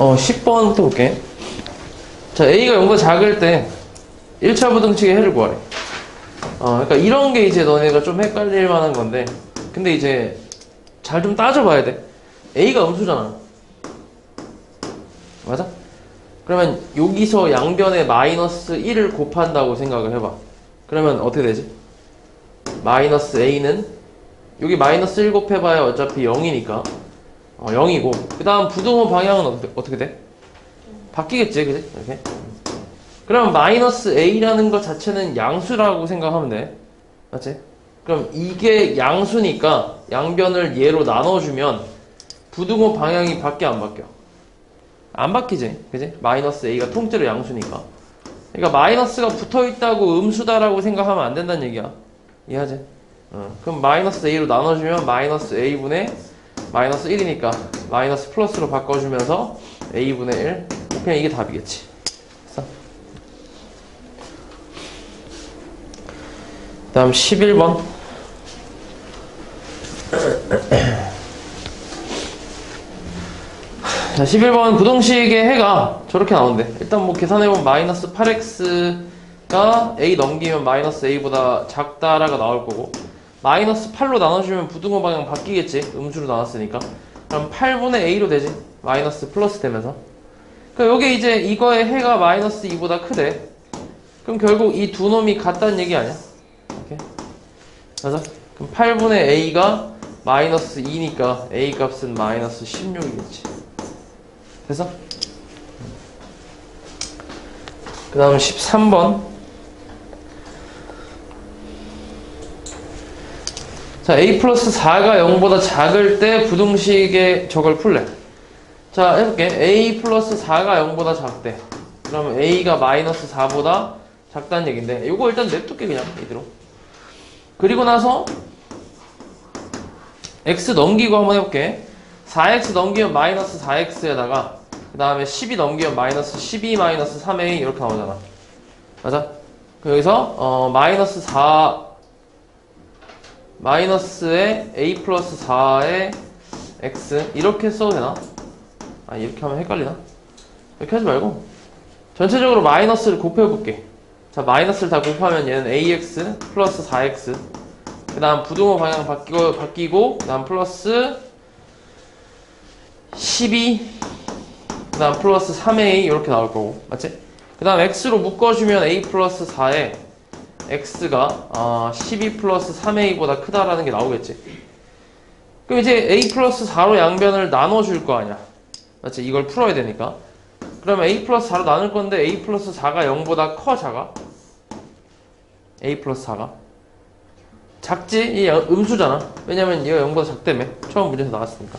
어, 10번부터 볼게. 자, A가 0보다 작을 때 1차 부등식의 해를 구하래. 어, 그러니까 이런 게 이제 너네가 좀 헷갈릴 만한 건데. 근데 이제 잘 좀 따져봐야 돼. A가 음수잖아. 맞아? 그러면 여기서 양변에 마이너스 1을 곱한다고 생각을 해봐. 그러면 어떻게 되지? 마이너스 A는 여기 마이너스 1 곱해봐야 어차피 0이니까 어, 0이고 그 다음 부등호 방향은 어떻게, 어떻게 돼? 바뀌겠지 그지? 이렇게 그럼 마이너스 A라는 것 자체는 양수라고 생각하면 돼 맞지? 그럼 이게 양수니까 양변을 얘로 나눠주면 부등호 방향이 바뀌어 안 바뀌어? 안 바뀌지 그지? 마이너스 A가 통째로 양수니까 그러니까 마이너스가 붙어있다고 음수다라고 생각하면 안 된다는 얘기야 이해하지? 어, 그럼 마이너스 A로 나눠주면 마이너스 A분의 마이너스 1이니까 마이너스 플러스로 바꿔주면서 A분의 1 그냥 이게 답이겠지 됐어? 그 다음 11번 자 11번 부동식의 해가 저렇게 나온대 일단 뭐 계산해보면 마이너스 8x가 A 넘기면 마이너스 A보다 작다라가 나올 거고 마이너스 8로 나눠주면 부등호 방향 바뀌겠지? 음수로 나눴으니까. 그럼 8분의 A로 되지? 마이너스 플러스 되면서. 그럼 여기 이제 이거의 해가 마이너스 2보다 크대. 그럼 결국 이 두 놈이 같다는 얘기 아니야? 이렇게 맞아? 그럼 8분의 A가 마이너스 2니까 A 값은 마이너스 16이겠지. 됐어? 그 다음 13번 자, a 플러스 4가 0보다 작을 때 부등식에 저걸 풀래. 자, 해볼게. a 플러스 4가 0보다 작대. 그러면 a가 마이너스 4보다 작다는 얘긴데, 이거 일단 냅둘게, 그냥, 이대로. 그리고 나서, x 넘기고 한번 해볼게. 4x 넘기면 마이너스 4x에다가, 그 다음에 12 넘기면 마이너스 12 마이너스 3a 이렇게 나오잖아. 맞아? 그 여기서, 어, 마이너스 4, 마이너스에 a 플러스 4에 x 이렇게 써도 되나? 아 이렇게 하면 헷갈리나? 이렇게 하지 말고 전체적으로 마이너스를 곱해볼게 자 마이너스를 다 곱하면 얘는 ax 플러스 4x 그 다음 부등호 방향 바뀌고, 바뀌고 그 다음 플러스 12 그 다음 플러스 3a 이렇게 나올 거고 맞지? 그 다음 x로 묶어주면 a 플러스 4에 x가 아, 12 플러스 3a보다 크다라는 게 나오겠지. 그럼 이제 a 플러스 4로 양변을 나눠줄 거 아니야. 맞지? 이걸 풀어야 되니까. 그러면 a 플러스 4로 나눌 건데 a 플러스 4가 0보다 커 작아? a 플러스 4가? 작지? 이 음수잖아. 왜냐면 얘가 0보다 작다며. 처음 문제에서 나왔으니까.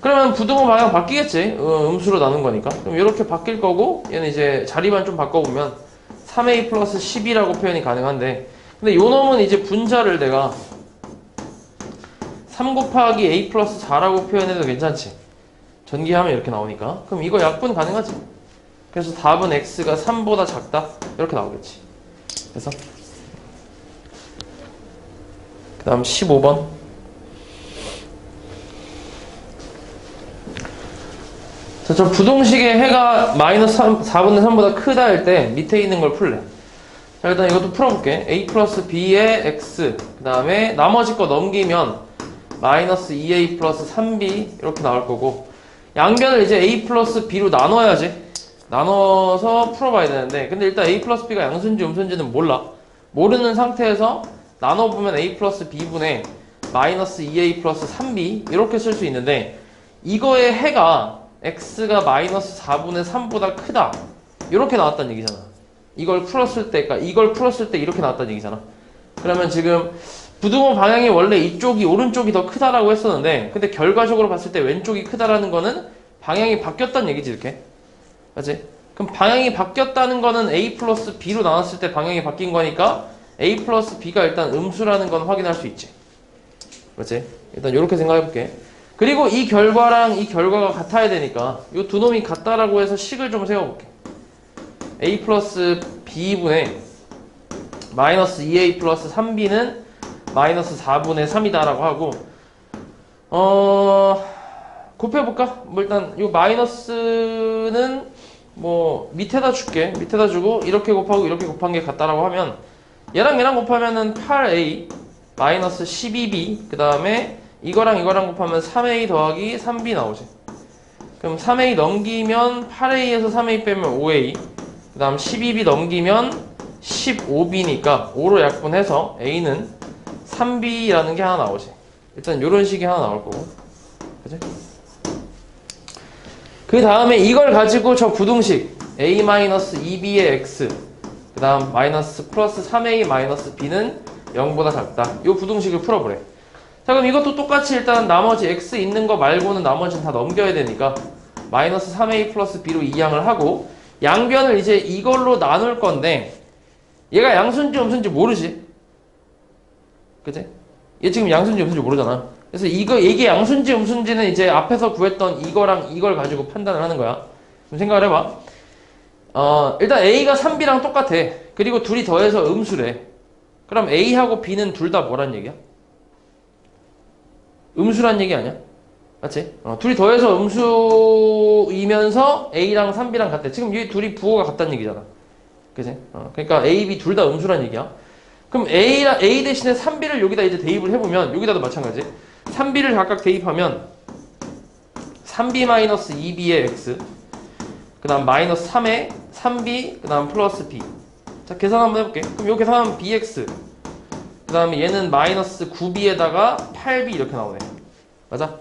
그러면 부등호 방향 바뀌겠지? 어, 음수로 나눈 거니까. 그럼 이렇게 바뀔 거고 얘는 이제 자리만 좀 바꿔보면 3a 플러스 10이라고 표현이 가능한데 근데 요 놈은 이제 분자를 내가 3 곱하기 a 플러스 4라고 표현해도 괜찮지? 전기하면 이렇게 나오니까. 그럼 이거 약분 가능하지? 그래서 답은 x가 3보다 작다? 이렇게 나오겠지. 그래서 그 다음 15번 저 부동식의 해가 마이너스 3, 4분의 3보다 크다 할 때 밑에 있는 걸 풀래. 자, 일단 이것도 풀어볼게. a 플러스 b의 x. 그 다음에 나머지 거 넘기면 마이너스 2a 플러스 3b 이렇게 나올 거고 양변을 이제 a 플러스 b로 나눠야지. 나눠서 풀어봐야 되는데 근데 일단 a 플러스 b가 양수인지 음수인지는 몰라. 모르는 상태에서 나눠보면 a 플러스 b분의 마이너스 2a 플러스 3b 이렇게 쓸 수 있는데 이거의 해가 x가 마이너스 4분의 3보다 크다. 이렇게 나왔다는 얘기잖아. 이걸 풀었을 때 그러니까 이걸 풀었을 때 이렇게 나왔다는 얘기잖아. 그러면 지금 부등호 방향이 원래 이쪽이 오른쪽이 더 크다라고 했었는데 근데 결과적으로 봤을 때 왼쪽이 크다라는 거는 방향이 바뀌었다는 얘기지 이렇게. 맞지? 그럼 방향이 바뀌었다는 거는 a 플러스 b로 나눴을 때 방향이 바뀐 거니까 a 플러스 b가 일단 음수라는 건 확인할 수 있지. 맞지? 일단 이렇게 생각해 볼게 그리고 이 결과랑 이 결과가 같아야 되니까 이 두 놈이 같다라고 해서 식을 좀 세워볼게. a 플러스 b분의 마이너스 2a 플러스 3b는 마이너스 4분의 3이다라고 하고 어 곱해볼까? 뭐 일단 요 마이너스는 뭐 밑에다 줄게 밑에다 주고 이렇게 곱하고 이렇게 곱한 게 같다라고 하면 얘랑 얘랑 곱하면은 8a 마이너스 12b 그 다음에 이거랑 이거랑 곱하면 3a 더하기 3b 나오지. 그럼 3a 넘기면 8a에서 3a 빼면 5a 그 다음 12b 넘기면 15b니까 5로 약분해서 a는 3b라는 게 하나 나오지. 일단 이런 식이 하나 나올 거고. 그지? 그 다음에 이걸 가지고 저 부등식 a-2b의 x 그 다음 마이너스 플러스 3a 마이너스 b는 0보다 작다. 이 부등식을 풀어보래 자 그럼 이것도 똑같이 일단 나머지 x 있는 거 말고는 나머지는 다 넘겨야 되니까 마이너스 3a 플러스 b로 이항을 하고 양변을 이제 이걸로 나눌 건데 얘가 양수인지 음수인지 모르지. 그지? 얘 지금 양수인지 음수인지 모르잖아. 그래서 이거 이게 양수인지 음수인지는 이제 앞에서 구했던 이거랑 이걸 가지고 판단을 하는 거야. 좀 생각을 해봐. 어 일단 a가 3b랑 똑같아. 그리고 둘이 더해서 음수래. 그럼 a하고 b는 둘 다 뭐란 얘기야? 음수란 얘기 아니야? 맞지? 어, 둘이 더해서 음수이면서 A랑 3B랑 같대. 지금 이 둘이 부호가 같다는 얘기잖아. 그지? 어, 그러니까 A, B 둘 다 음수란 얘기야. 그럼 A랑 A 대신에 3B를 여기다 이제 대입을 해보면 여기다도 마찬가지. 3B를 각각 대입하면 3B-2B의 X 그 다음 마이너스 3에 3B 그 다음 플러스 B 자 계산 한번 해볼게 그럼 요 계산하면 BX 그 다음에 얘는 마이너스 9B에다가 8B 이렇게 나오네. 맞아?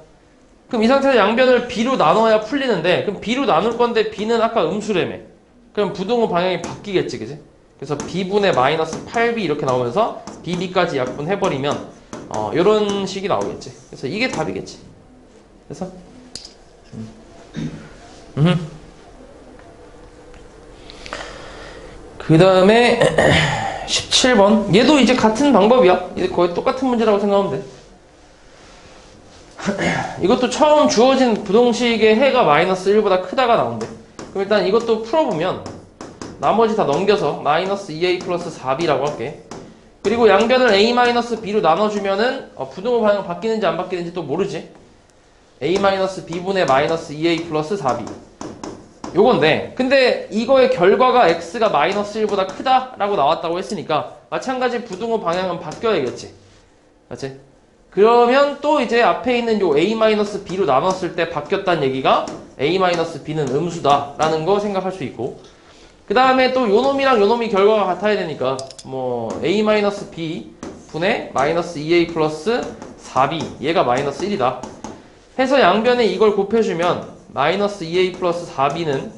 그럼 이 상태에서 양변을 B로 나눠야 풀리는데 그럼 B로 나눌 건데 B는 아까 음수래며 그럼 부등호 방향이 바뀌겠지 그지? 그래서 B분의 마이너스 8B 이렇게 나오면서 BB까지 약분해버리면 어 요런 식이 나오겠지. 그래서 이게 답이겠지. 그래서 그 다음에 17번 얘도 이제 같은 방법이야 이제 거의 똑같은 문제라고 생각하면 돼 이것도 처음 주어진 부동식의 해가 마이너스 1보다 크다가 나온대. 그럼 일단 이것도 풀어보면 나머지 다 넘겨서 마이너스 2a 플러스 4b라고 할게. 그리고 양변을 a 마이너스 b로 나눠주면은 어, 부등호 방향 바뀌는지 안 바뀌는지 또 모르지. a 마이너스 b분의 마이너스 2a 플러스 4b. 요건데 근데 이거의 결과가 x가 마이너스 1보다 크다라고 나왔다고 했으니까 마찬가지 부등호 방향은 바뀌어야겠지. 맞지? 그러면 또 이제 앞에 있는 요 a-b로 나눴을 때 바뀌었다는 얘기가 a-b는 음수다 라는 거 생각할 수 있고 그 다음에 또 요 놈이랑 요 놈이 결과가 같아야 되니까 뭐 a-b 분의 마이너스 2a 플러스 4b 얘가 마이너스 1이다 해서 양변에 이걸 곱해주면 마이너스 2a 플러스 4b는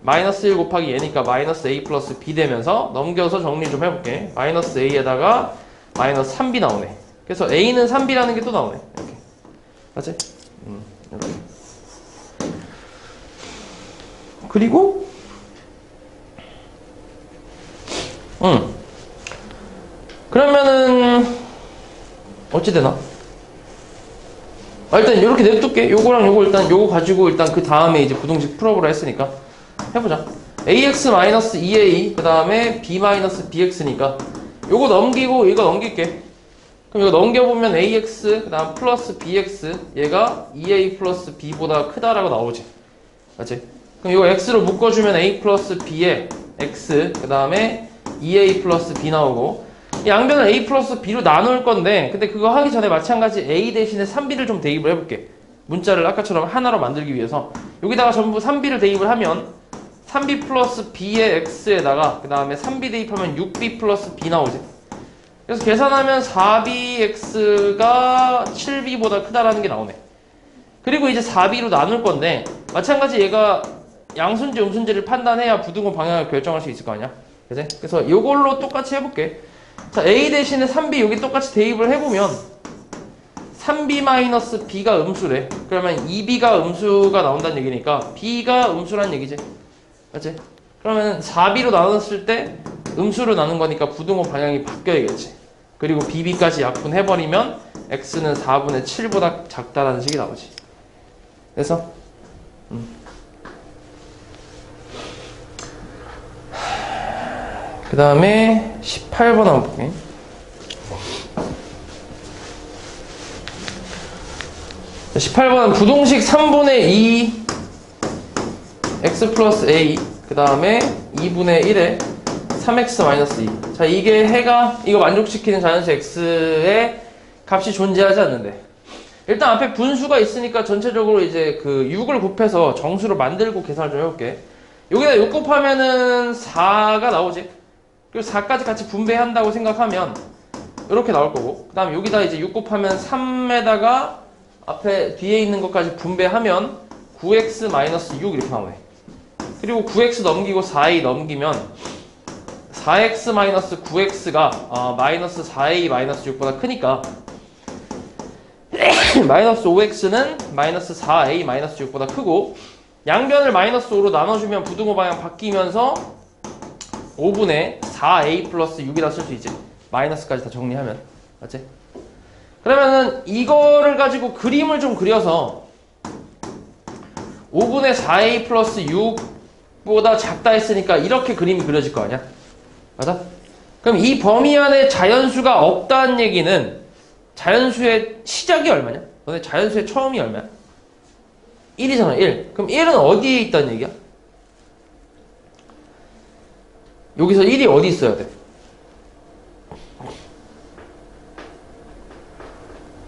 마이너스 1 곱하기 얘니까 마이너스 a 플러스 b 되면서 넘겨서 정리 좀 해볼게 마이너스 a에다가 마이너스 3b 나오네 그래서 A는 3B라는 게 또 나오네. 이렇게. 맞지? 음, 이렇게. 그리고, 음. 그러면은, 어찌 되나? 아, 일단 이렇게 냅둘게. 요거랑 요거 일단 요거 가지고 일단 그 다음에 이제 부동식 풀어보라 했으니까. 해보자. ax-2a, 그 다음에 b-bx니까. 요거 넘기고 이거 넘길게. 그럼 이거 넘겨보면 ax 그 다음 플러스 bx 얘가 2a 플러스 b보다 크다라고 나오지 맞지? 그럼 이거 x로 묶어주면 a 플러스 b에 x 그 다음에 2a 플러스 b 나오고 양변을 a 플러스 b로 나눌 건데 근데 그거 하기 전에 마찬가지 a 대신에 3b를 좀 대입을 해볼게 문자를 아까처럼 하나로 만들기 위해서 여기다가 전부 3b를 대입을 하면 3b 플러스 b의 x에다가 그 다음에 3b 대입하면 6b 플러스 b 나오지 그래서 계산하면 4bx가 7b보다 크다라는 게 나오네. 그리고 이제 4b로 나눌 건데 마찬가지 얘가 양순지 음순지를 판단해야 부등호 방향을 결정할 수 있을 거 아니야. 그래서 이걸로 똑같이 해볼게. 자, a 대신에 3b 여기 똑같이 대입을 해보면 3b b가 음수래. 그러면 2b가 음수가 나온다는 얘기니까 b가 음수란 얘기지. 맞지? 그러면 4b로 나눴을 때 음수로 나눈 거니까 부등호 방향이 바뀌어야겠지. 그리고 bb까지 약분해버리면 x는 4분의 7보다 작다라는 식이 나오지. 그래서 음. 그 다음에 18번 한번 볼게. 18번은 부동식 3분의 2 x 플러스 a 그 다음에 2분의 1에 3x 마이너스 2. 자 이게 해가 이거 만족시키는 자연수 x의 값이 존재하지 않는데 일단 앞에 분수가 있으니까 전체적으로 이제 그 6을 곱해서 정수로 만들고 계산을 좀 해볼게. 여기다 6 곱하면은 4가 나오지. 그리고 4까지 같이 분배한다고 생각하면 이렇게 나올 거고 그 다음 여기다 이제 6 곱하면 3에다가 앞에 뒤에 있는 것까지 분배하면 9x-6 이렇게 나오네. 그리고 9x 넘기고 4a 넘기면 4x-9x가 어, 마이너스 4a 마이너스 6보다 크니까 마이너스 5x는 마이너스 4a 마이너스 6보다 크고 양변을 마이너스 5로 나눠주면 부등호 방향 바뀌면서 5분의 4a 플러스 6이라 쓸 수 있지. 마이너스까지 다 정리하면. 맞지? 그러면은 이거를 가지고 그림을 좀 그려서 5분의 4a 플러스 6보다 작다 했으니까 이렇게 그림이 그려질 거 아니야? 맞아? 그럼 이 범위 안에 자연수가 없다는 얘기는 자연수의 시작이 얼마냐? 너네 자연수의 처음이 얼마야? 1이잖아, 1. 그럼 1은 어디에 있다는 얘기야? 여기서 1이 어디 있어야 돼?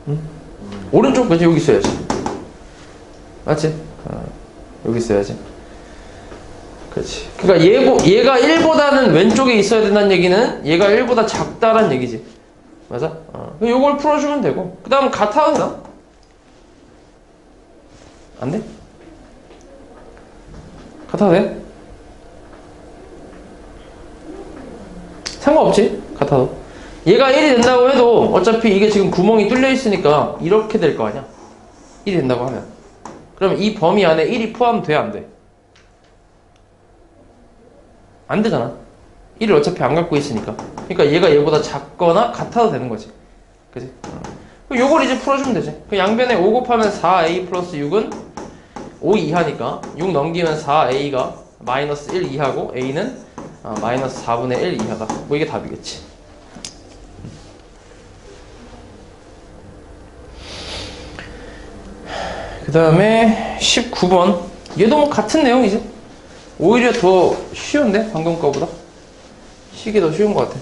응? 오른쪽 그지 여기 있어야지. 맞지? 어, 여기 있어야지. 그렇지. 그러니까 얘고, 얘가 1보다는 왼쪽에 있어야 된다는 얘기는 얘가 1보다 작다란 얘기지. 맞아? 어. 요걸 풀어주면 되고. 그 다음 같아도 되나? 안 돼? 같아도 돼? 상관없지? 같아도 얘가 1이 된다고 해도 어차피 이게 지금 구멍이 뚫려 있으니까 이렇게 될 거 아니야. 1이 된다고 하면. 그럼 이 범위 안에 1이 포함돼 안 돼? 안 되잖아. 1을 어차피 안 갖고 있으니까. 그러니까 얘가 얘보다 작거나 같아도 되는 거지. 그지? 요걸 이제 풀어주면 되지. 그 양변에 5 곱하면 4a 플러스 6은 5 이하니까 6 넘기면 4a가 마이너스 1 이하고 a는 아, 마이너스 4분의 1 이하다. 뭐 이게 답이겠지. 그 다음에 19번. 얘도 뭐 같은 내용이지. 오히려 더 쉬운데? 방금 거보다. 시기 더 쉬운 것 같아.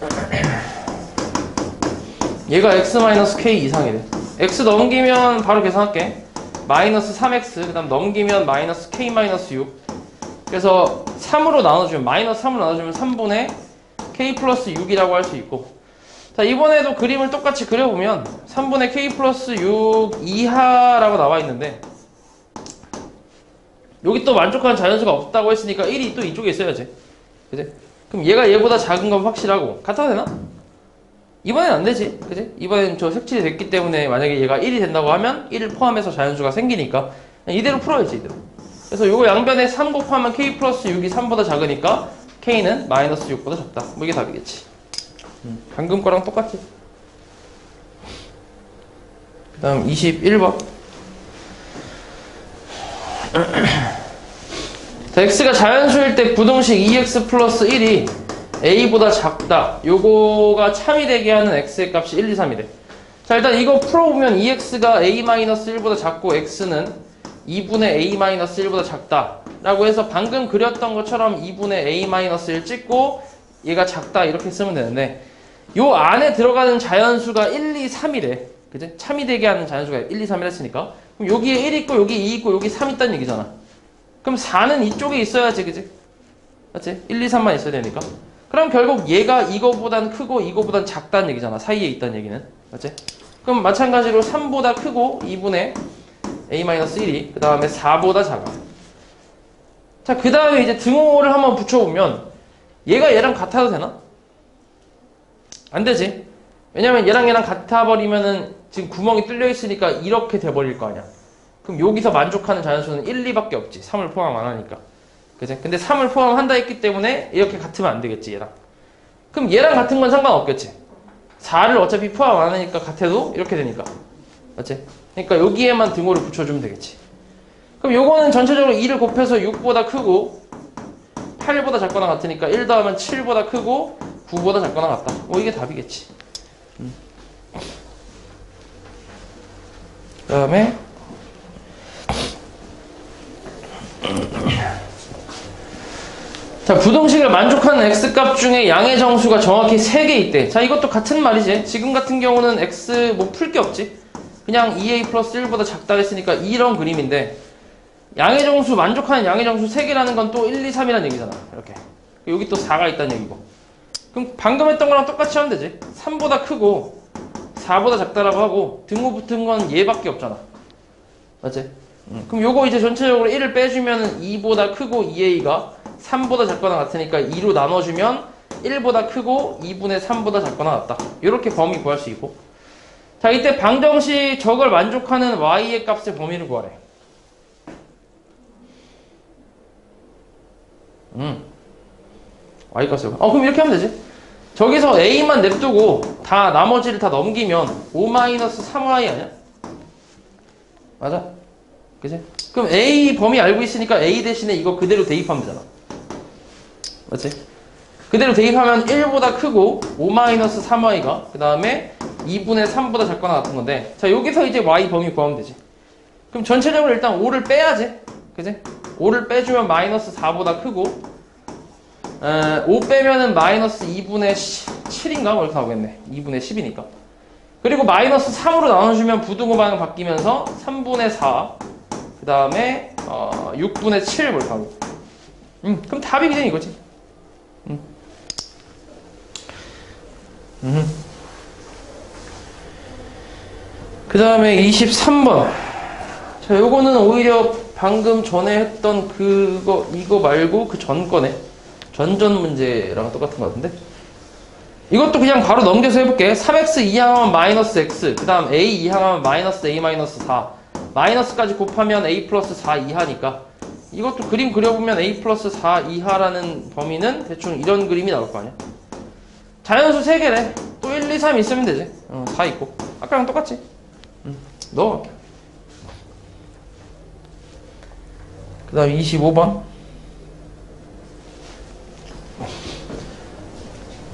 얘가 x-k 이상이래. x 넘기면 바로 계산할게. 마이너스 3x, 그 다음 넘기면 마이너스 k-6. 그래서 3으로 나눠주면 마이너스 3으로 나눠주면 3분의 k 플러스 6이라고 할 수 있고 자 이번에도 그림을 똑같이 그려보면 3분의 k 플러스 6 이하라고 나와 있는데 여기 또 만족하는 자연수가 없다고 했으니까 1이 또 이쪽에 있어야지 그지? 그럼 얘가 얘보다 작은 건 확실하고 같아도 되나? 이번엔 안 되지 그지? 이번엔 저 색칠이 됐기 때문에 만약에 얘가 1이 된다고 하면 1을 포함해서 자연수가 생기니까 이대로 풀어야지 이대로 그래서 요거 양변에 3 곱하면 k 플러스 6이 3보다 작으니까 k는 마이너스 6보다 작다. 뭐 이게 답이겠지. 음, 방금 거랑 똑같지. 그 다음 21번. 자, x가 자연수일 때 부등식 2x 플러스 1이 a보다 작다. 요거가 참이 되게 하는 x의 값이 1, 2, 3이래. 자, 일단 이거 풀어보면 2x가 a-1보다 작고 x는 2분의 a-1보다 작다 라고 해서 방금 그렸던 것처럼 2분의 a-1 찍고 얘가 작다 이렇게 쓰면 되는데 요 안에 들어가는 자연수가 1, 2, 3이래 그지? 참이 되게 하는 자연수가 1, 2, 3이라 했으니까 그럼 여기에 1 있고 여기 2 있고 여기 3 있다는 얘기잖아 그럼 4는 이쪽에 있어야지 그지? 맞지? 1, 2, 3만 있어야 되니까 그럼 결국 얘가 이거보단 크고 이거보단 작다는 얘기잖아 사이에 있다는 얘기는 맞지? 그럼 마찬가지로 3보다 크고 2분의 a-1이 그 다음에 4보다 작아. 자, 그 다음에 이제 등호를 한번 붙여보면 얘가 얘랑 같아도 되나? 안 되지. 왜냐면 얘랑 얘랑 같아버리면은 지금 구멍이 뚫려 있으니까 이렇게 돼버릴 거 아니야. 그럼 여기서 만족하는 자연수는 1, 2밖에 없지. 3을 포함 안 하니까. 그지? 근데 3을 포함한다 했기 때문에 이렇게 같으면 안 되겠지, 얘랑. 그럼 얘랑 같은 건 상관없겠지. 4를 어차피 포함 안 하니까 같아도 이렇게 되니까. 맞지? 그러니까 여기에만 등호를 붙여주면 되겠지. 그럼 요거는 전체적으로 2를 곱해서 6보다 크고 8보다 작거나 같으니까 1 더하면 7보다 크고 9보다 작거나 같다. 뭐 이게 답이겠지. 음. 그 다음에 자 부동식을 만족하는 x값 중에 양의 정수가 정확히 3개 있대 자 이것도 같은 말이지 지금 같은 경우는 x 뭐 풀 게 없지 그냥 2a 플러스 1보다 작다 했으니까 이런 그림인데 양의 정수 만족하는 양의 정수 3개라는 건 또 1, 2, 3이라는 얘기잖아. 이렇게. 여기 또 4가 있다는 얘기고. 그럼 방금 했던 거랑 똑같이 하면 되지. 3보다 크고 4보다 작다라고 하고 등호 붙은 건 얘밖에 없잖아. 맞지? 음, 그럼 요거 이제 전체적으로 1을 빼주면 2보다 크고 2a가 3보다 작거나 같으니까 2로 나눠주면 1보다 크고 2분의 3보다 작거나 같다. 이렇게 범위 구할 수 있고 자 이때 방정식 저걸 만족하는 y의 값의 범위를 구하래 음 y 값을 어 그럼 이렇게 하면 되지 저기서 a만 냅두고 다 나머지를 다 넘기면 5-3y 아니야? 맞아? 그지? 그럼 a 범위 알고 있으니까 a 대신에 이거 그대로 대입하면 되잖아 맞지? 그대로 대입하면 1보다 크고 5-3y가 그 다음에 2분의 3보다 작거나 같은 건데 자 여기서 이제 y 범위 구하면 되지 그럼 전체적으로 일단 5를 빼야지 그지? 5를 빼주면 마이너스 4보다 크고 에, 5 빼면은 마이너스 2분의 7인가? 뭐 이렇게 나오겠네 2분의 10이니까 그리고 마이너스 3으로 나눠주면 부등호 방향 바뀌면서 3분의 4 그 다음에 어, 6분의 7 이렇게 하고 음, 그럼 답이 그냥 이거지 음. 음. 그 다음에 23번. 자 요거는 오히려 방금 전에 했던 그거 이거 말고 그전 거네 전전 문제랑 똑같은 것 같은데? 이것도 그냥 바로 넘겨서 해볼게. 3x 이항하면 마이너스 x 그 다음 a 이항하면 마이너스 a 마이너스 4 마이너스까지 곱하면 a 플러스 4 이하니까. 이것도 그림 그려보면 a 플러스 4 이하라는 범위는 대충 이런 그림이 나올 거 아니야. 자연수 3개래. 또 1, 2, 3 있으면 되지. 어, 4 있고. 아까랑 똑같지 응. 넣어 그 다음 25번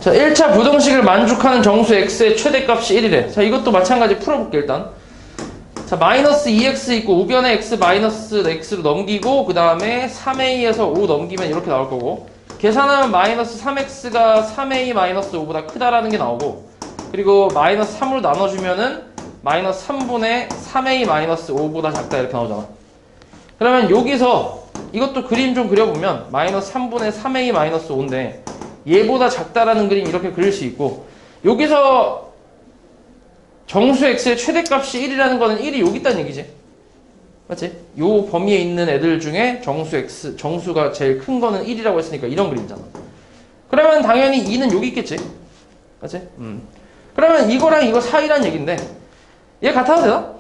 자, 1차 부등식을 만족하는 정수 x의 최대값이 1이래. 자, 이것도 마찬가지 풀어볼게, 일단. 자, 마이너스 2x 있고, 우변에 x 마이너스 x로 넘기고, 그 다음에 3a에서 5 넘기면 이렇게 나올 거고, 계산하면 마이너스 3x가 3a 마이너스 5보다 크다라는 게 나오고, 그리고 마이너스 3으로 나눠주면은 마이너스 3분의 3a 마이너스 5보다 작다 이렇게 나오잖아. 그러면 여기서 이것도 그림 좀 그려보면 마이너스 3분의 3a 마이너스 5인데, 얘보다 작다라는 그림 이렇게 그릴 수 있고 여기서 정수 x의 최대값이 1이라는 거는 1이 여기 있다는 얘기지 맞지? 요 범위에 있는 애들 중에 정수 x 정수가 제일 큰 거는 1이라고 했으니까 이런 그림이잖아 그러면 당연히 2는 여기 있겠지 맞지? 음. 그러면 이거랑 이거 사이란 얘긴데 얘 같아도 되나?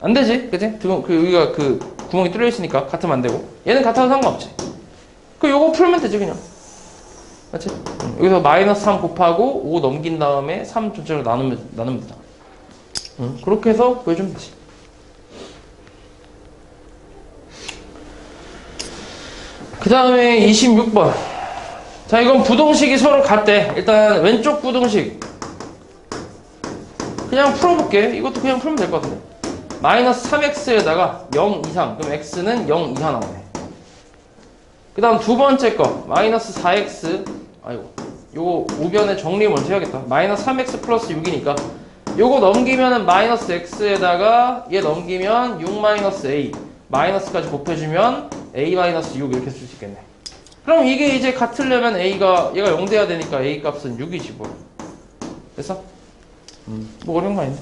안 되지 그치? 그, 그 여기가 그 구멍이 뚫려 있으니까 같으면 안 되고 얘는 같아도 상관없지 그 요거 풀면 되지 그냥 맞지? 응. 여기서 마이너스 3 곱하고 5 넘긴 다음에 3 전체로 나누면 나누면 되잖아 응. 그렇게 해서 보여주면 되지 그 다음에 26번 자 이건 부동식이 서로 같대 일단 왼쪽 부동식 그냥 풀어볼게. 이것도 그냥 풀면 될 것 같은데. 마이너스 3x에다가 0 이상. 그럼 x는 0 이하 나오네. 그 다음 두 번째 거. 마이너스 4x 아이고. 요거 우변에 정리 먼저 해야겠다. 마이너스 3x 플러스 6이니까. 요거 넘기면은 마이너스 x에다가 얘 넘기면 6 마이너스 a 마이너스까지 곱해주면 a 마이너스 6 이렇게 쓸 수 있겠네. 그럼 이게 이제 같으려면 a가 얘가 0 돼야 되니까 a 값은 6이지 뭐 됐어? 음, 뭐 어려운 거 아닌데